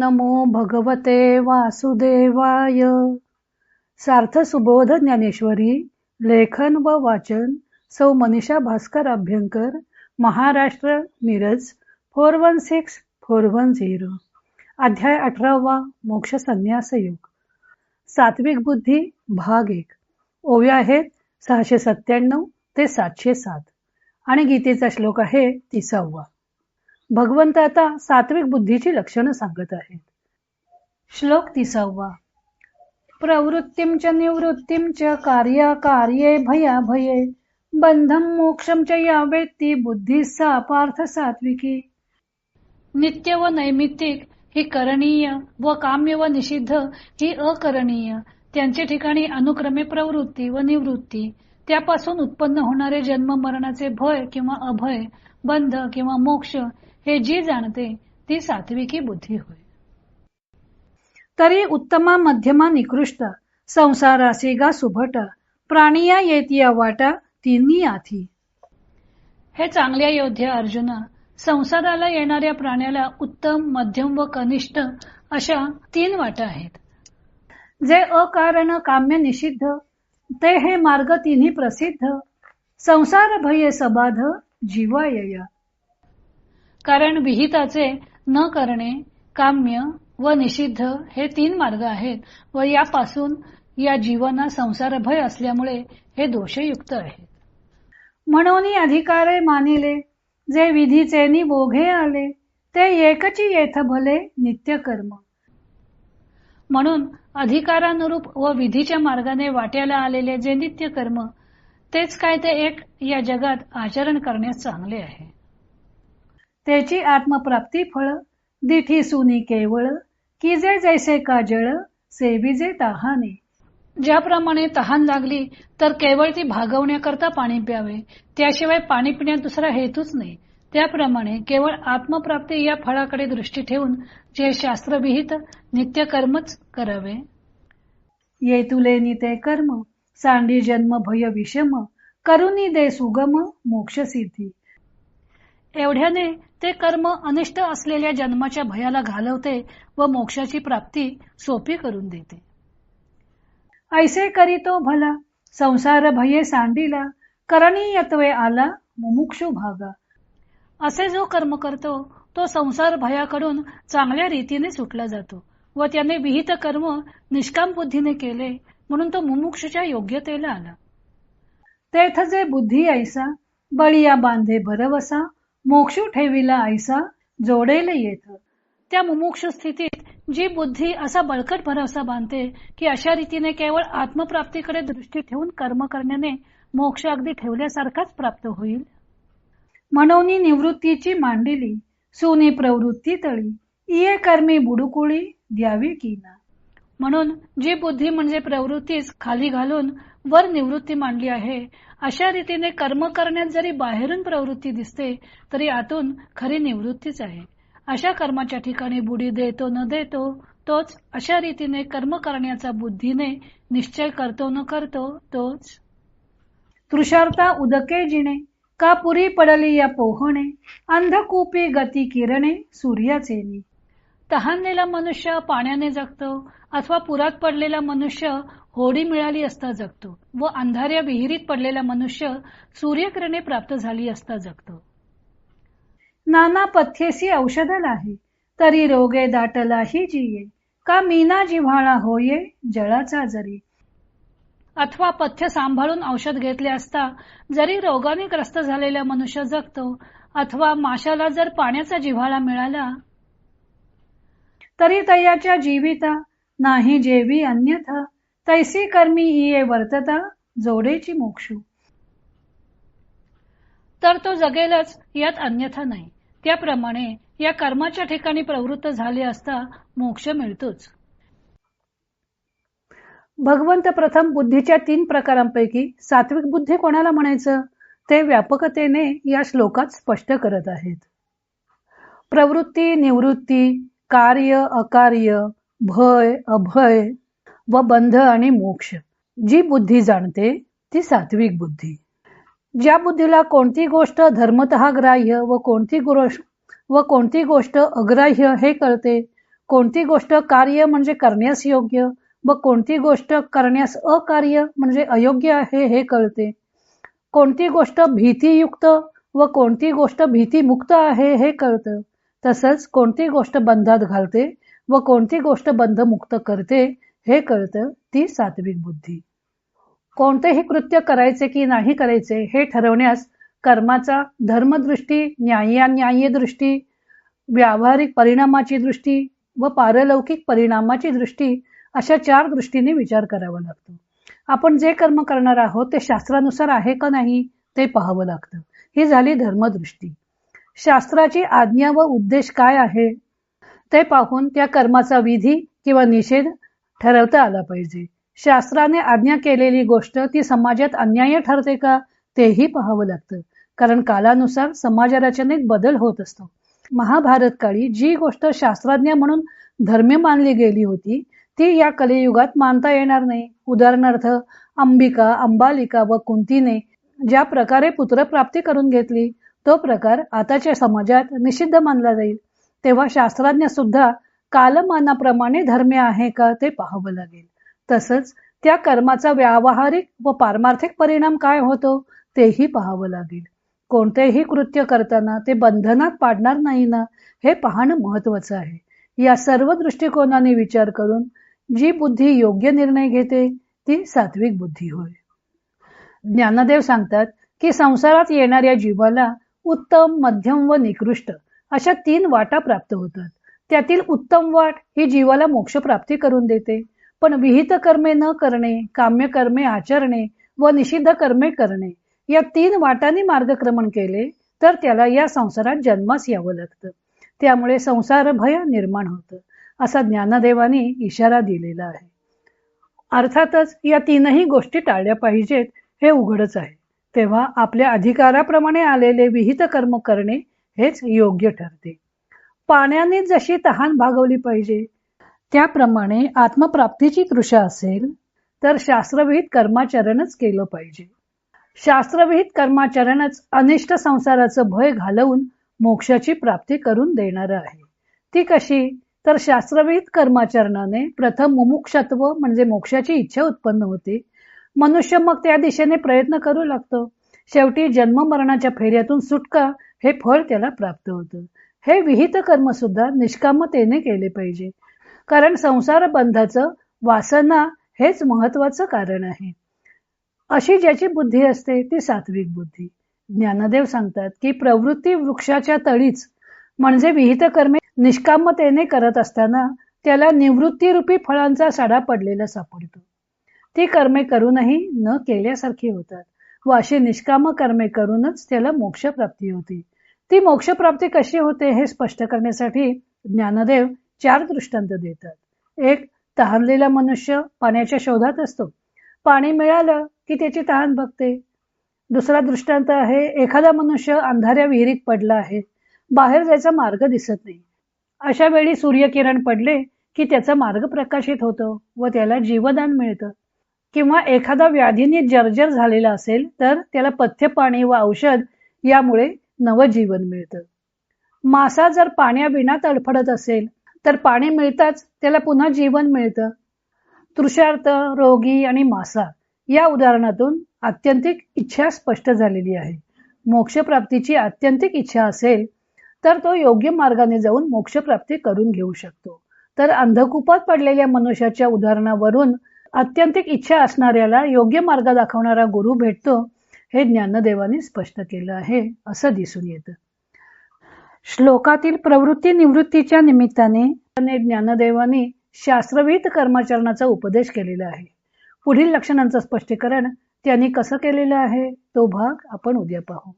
नमो भगवते वासुदेवाय. सार्थ सुबोध ज्ञानेश्वरी लेखन व वाचन Sau Manisha Bhaskar Abhyankar Maharashtra Miraj four one six four one zero. अध्याय अठरावा मोक्ष संन्यास योग. सात्विक बुद्धी भाग एक. ओव्या आहेत सहाशे सत्त्याण्णव ते सातशे सात. आणि गीतेचा श्लोक आहे तिसावा. भगवंत आता सात्विक बुद्धीची लक्षणं सांगत आहेत. श्लोक तिसावा. प्रवृत्तीम च निवृत्तीम च कार्य कार्ये भया भये बंधम मोक्षम च या वेत्ती बुद्धी सा पार्थ सात्विकी. नित्य व नैमित्तिक ही करणीय व काम्य व निषिद्ध ही अकरणीय त्यांच्या ठिकाणी अनुक्रमे प्रवृत्ती व निवृत्ती. त्यापासून उत्पन्न होणारे जन्म मरणाचे भय किंवा अभय बंध किंवा मोक्ष हे जी जाणते ती सात्विकी बुद्धी होय. तरी उत्तमा मध्यमा निकृष्ट संसारासी गा सुभट प्राणिया येतिया वाटा तिन्ही आथी. हे चांगल्या योद्ध्या अर्जुना संसाराला येणाऱ्या प्राण्याला उत्तम मध्यम व कनिष्ठ अशा तीन वाटा आहेत. जे अकारण काम्य निषिद्ध ते हे मार्ग तिन्ही प्रसिद्ध. संसार भये सबाध जीवायया कारण विहिताचे न करणे काम्य व निषिद्ध हे तीन मार्ग आहेत व यापासून या जीवना संसार भय असल्यामुळे हे दोषयुक्त आहेत. म्हणून अधिकारे मानिले जे विधीचे निबोघे आले ते एकची येथ भले नित्य कर्म म्हणून अधिकारानुरूप व विधीच्या मार्गाने वाट्याला आलेले जे नित्य कर्म तेच काय ते एक या जगात आचरण करण्यास चांगले आहे. त्याची आत्मप्राप्ती फळ दिठी सुनी केवळ की जे जैसे का जळ सेविजे तहाने. ज्याप्रमाणे तहान लागली तर केवळ ती भागवण्याकरता पाणी प्यावे. त्याशिवाय पाणी पिण्यात दुसरा हेतूच नाही. त्याप्रमाणे केवळ आत्मप्राप्ती या फळाकडे दृष्टी ठेवून जे शास्त्रविहित नित्य कर्मच करावे. ये तुले निते कर्म सांडी जन्म भय विषम करुनी दे सुगम मोक्ष सिद्धी एवढ्याने ते कर्म अनिष्ट असलेल्या जन्माच्या भयाला घालवते व मोक्षाची प्राप्ती सोपी करून देते. ऐसे करीतो भला संसार भये सांडीला करणीयत्वे आला मुमुक्षु भागा. असे जो कर्म करतो तो संसार भयाकडून चांगल्या रीतीने सुटला जातो व त्याने विहित कर्म निष्काम बुद्धीने केले म्हणून तो मुमुक्षच्या योग्यतेला आला. तेथ जे बुद्धी ऐसा बळिया बांधे भरवसा मोक्षू ठेविला ऐसा जोडेल येत. त्या मुमुक्ष स्थितीत जी बुद्धी असा बळकट भरवसा बांधते की अशा रीतीने केवळ आत्मप्राप्तीकडे दृष्टी ठेवून कर्म करण्याने मोक्ष अगदी ठेवल्यासारखाच प्राप्त होईल. म्हणून निवृत्तीची मांडिली सुनी प्रवृत्ती तळी इये कर्मी बुडुकुळी द्यावी की ना म्हणून जी बुद्धी म्हणजे प्रवृत्तीच खाली घालून वर निवृत्ती मांडली आहे अशा रीतीने कर्म करण्यात जरी बाहेरून प्रवृत्ती दिसते तरी आतून खरी निवृत्तीच आहे. अशा कर्माच्या ठिकाणी बुडी देतो न देतो तोच अशा रीतीने कर्म करण्याचा बुद्धीने निश्चय करतो न करतो तोच. तृषार्था उदके जिणे का पुरी पडली या पोहणे अंधकूपी गती किरणे सूर्याचे तहानलेला मनुष्य पाण्याने जगतो अथवा पुरात पडलेला मनुष्य होडी मिळाली असता जगतो व अंधाऱ्या विहिरीत पडलेला मनुष्य सूर्यकिरणे प्राप्त झाली असता जगतो. नाना पथ्येसी औषध आहे तरी रोगे दाटलाही जिये. का मीना जिव्हाळा होये जळाचा जरी. अथवा पथ्य सांभाळून औषध घेतले असता जरी रोगाने ग्रस्त झालेला मनुष्य जगतो अथवा माशाला जर पाण्याचा जिव्हाळा मिळाला तरी तयाच्या जीविता नाही जेवी अन्यथा. तैसी कर्मी इये वर्तता जोडेची मोक्षू. तर तो जगेलच यात अन्यथा नाही. त्याप्रमाणे या कर्माच्या ठिकाणी प्रवृत्त झाले असता मोक्ष मिळतोच. भगवंत प्रथम बुद्धीच्या तीन प्रकारांपैकी सात्विक बुद्धी कोणाला म्हणायचं? ते व्यापकतेने या श्लोकात स्पष्ट करत आहेत. प्रवृत्ती निवृत्ती कार्य अकार्य भय अभय व बंध आणि मोक्ष. जी बुद्धी जाणते ती सात्विक बुद्धी. ज्या बुद्धीला कोणती गोष्ट धर्मतः ग्राह्य व कोणती गोष्ट व कोणती गोष्ट अग्राह्य हे कळते कोणती गोष्ट कार्य म्हणजे करण्यास योग्य व कोणती गोष्ट करण्यास अकार्य म्हणजे अयोग्य आहे हे कळते. कोणती गोष्ट भीतीयुक्त व कोणती गोष्ट भीतीमुक्त आहे हे कळतं. तसंच कोणती गोष्ट बंधात घालते व कोणती गोष्ट बंधमुक्त करते हे कळतं ती सात्विक बुद्धी. कोणतेही कृत्य करायचे की नाही करायचे हे ठरवण्यास कर्माचा धर्मदृष्टी न्याय्य दृष्टी व्यावहारिक परिणामाची दृष्टी व पारलौकिक परिणामाची दृष्टी अशा चार दृष्टीने विचार करावा लागतो. आपण जे कर्म करणार आहोत ते शास्त्रानुसार आहे का नाही ते पाहावं लागतं. ही झाली धर्मदृष्टी. शास्त्राची आज्ञा व उद्देश काय आहे ते पाहून त्या कर्माचा विधी किंवा निषेध ठरवता आला पाहिजे. शास्त्राने आज्ञा केलेली गोष्ट ती समाजात अन्याय ठरते का तेही पाहावं लागतं. कारण कालानुसार समाज रचनेत बदल होत असतो. महाभारत काळी जी गोष्ट शास्त्रज्ञ म्हणून धर्म मानली गेली होती ती या कलियुगात मानता येणार नाही. उदाहरणार्थ अंबिका अंबालिका व कुंतीने ज्या प्रकारे पुत्रप्राप्ती करून घेतली तो प्रकार आताच्या समाजात निषिद्ध मानला जाईल. तेव्हा शास्त्रज्ञ सुद्धा कालमानाप्रमाणे धर्म्य आहे का ते पाहावं लागेल. तसंच त्या कर्माचा व्यावहारिक व पारमार्थिक परिणाम काय होतो तेही पाहावं लागेल. कोणतेही कृत्य करताना ते बंधनात पाडणार नाही ना हे पाहणं महत्वाचं आहे. या सर्व दृष्टिकोनाने विचार करून जी बुद्धी योग्य निर्णय घेते ती सात्विक बुद्धी होय. ज्ञानदेव सांगतात की संसारात येणाऱ्या जीवाला उत्तम मध्यम व निकृष्ट अशा तीन वाटा प्राप्त होतात. त्यातील उत्तम वाट ही जीवाला मोक्षप्राप्ती करून देते. पण विहित कर्मे न करणे काम्य कर्मे आचरणे व निषिद्ध कर्मे करणे या तीन वाटांनी मार्गक्रमण केले तर त्याला या संसारात जन्मास यावं लागतं. त्यामुळे संसार भय निर्माण होतं असा ज्ञानदेवानी इशारा दिलेला आहे. अर्थातच या तीनही गोष्टी टाळल्या पाहिजेत हे उघडच आहे. तेव्हा आपल्या अधिकाराप्रमाणे आलेले विहित कर्म करणे हेच योग्य ठरते. पाण्याने जशी तहान भागवली पाहिजे त्याप्रमाणे आत्मप्राप्तीची कृषा असेल तर शास्त्रविहित कर्माचरणच केलं पाहिजे. शास्त्रविहित कर्माचरणच अनिष्ट संसाराचं भय घालवून मोक्षाची प्राप्ती करून देणार आहे. ती कशी? तर शास्त्रविहित कर्माचरणाने प्रथम मुमुक्षत्व म्हणजे मोक्षाची इच्छा उत्पन्न होते. मनुष्य मग त्या दिशेने प्रयत्न करू लागतो. शेवटी जन्म मरणाच्या फेऱ्यातून सुटका हे फळ त्याला प्राप्त होतं. हे विहित कर्म सुद्धा निष्कामतेने केले पाहिजे. कारण संसार बंधाचं वासना हेच महत्वाचं कारण आहे. अशी ज्याची बुद्धी असते ती सात्विक बुद्धी. ज्ञानदेव सांगतात की प्रवृत्ती वृक्षाच्या तळीच म्हणजे विहित कर्मे निष्कामतेने करत असताना त्याला निवृत्तीरूपी फळांचा सडा पडलेला सापडतो. ती कर्मे करूनही न केल्यासारखी होतात व अशी निष्काम कर्मे करूनच त्याला मोक्षप्राप्ती होती. ती मोक्षप्राप्ती कशी होते हे स्पष्ट करण्यासाठी ज्ञानदेव चार दृष्टांत देतात. एक तहानलेला मनुष्य पाण्याच्या शोधात असतो. पाणी मिळालं की त्याची तहान बघते. दुसरा दृष्टांत आहे एखादा मनुष्य अंधाऱ्या विहिरीत पडला आहे. बाहेर जायचा मार्ग दिसत नाही. अशा वेळी सूर्यकिरण पडले की त्याचा मार्ग प्रकाशित होतो व त्याला जीवदान मिळतं. किंवा एखादा व्याधीने जर्जर झालेला असेल तर त्याला पथ्य पाणी व औषध यामुळे नवजीवन मिळतं. मासा जर पाण्याविना तडफडत असेल तर पाणी मिळताच त्याला पुन्हा जीवन मिळतं. तृषार्थ रोगी आणि मासा या उदाहरणातून आत्यंतिक इच्छा स्पष्ट झालेली आहे. मोक्षप्राप्तीची आत्यंतिक इच्छा असेल तर तो योग्य मार्गाने जाऊन मोक्षप्राप्ती करून घेऊ शकतो. तर अंधकुपात पडलेल्या मनुष्याच्या उदाहरणावरून आत्यंतिक इच्छा असणाऱ्याला योग्य मार्ग दाखवणारा गुरु भेटतो हे ज्ञानदेवाने स्पष्ट केलं आहे असं दिसून येतं. श्लोकातील प्रवृत्ती निवृत्तीच्या निमित्ताने ज्ञानदेवाने शास्त्रविहित कर्माचरणाचा उपदेश केलेला आहे. पुढील लक्षणांचं स्पष्टीकरण त्यांनी कसं केलेलं आहे तो भाग आपण उद्या पाहू.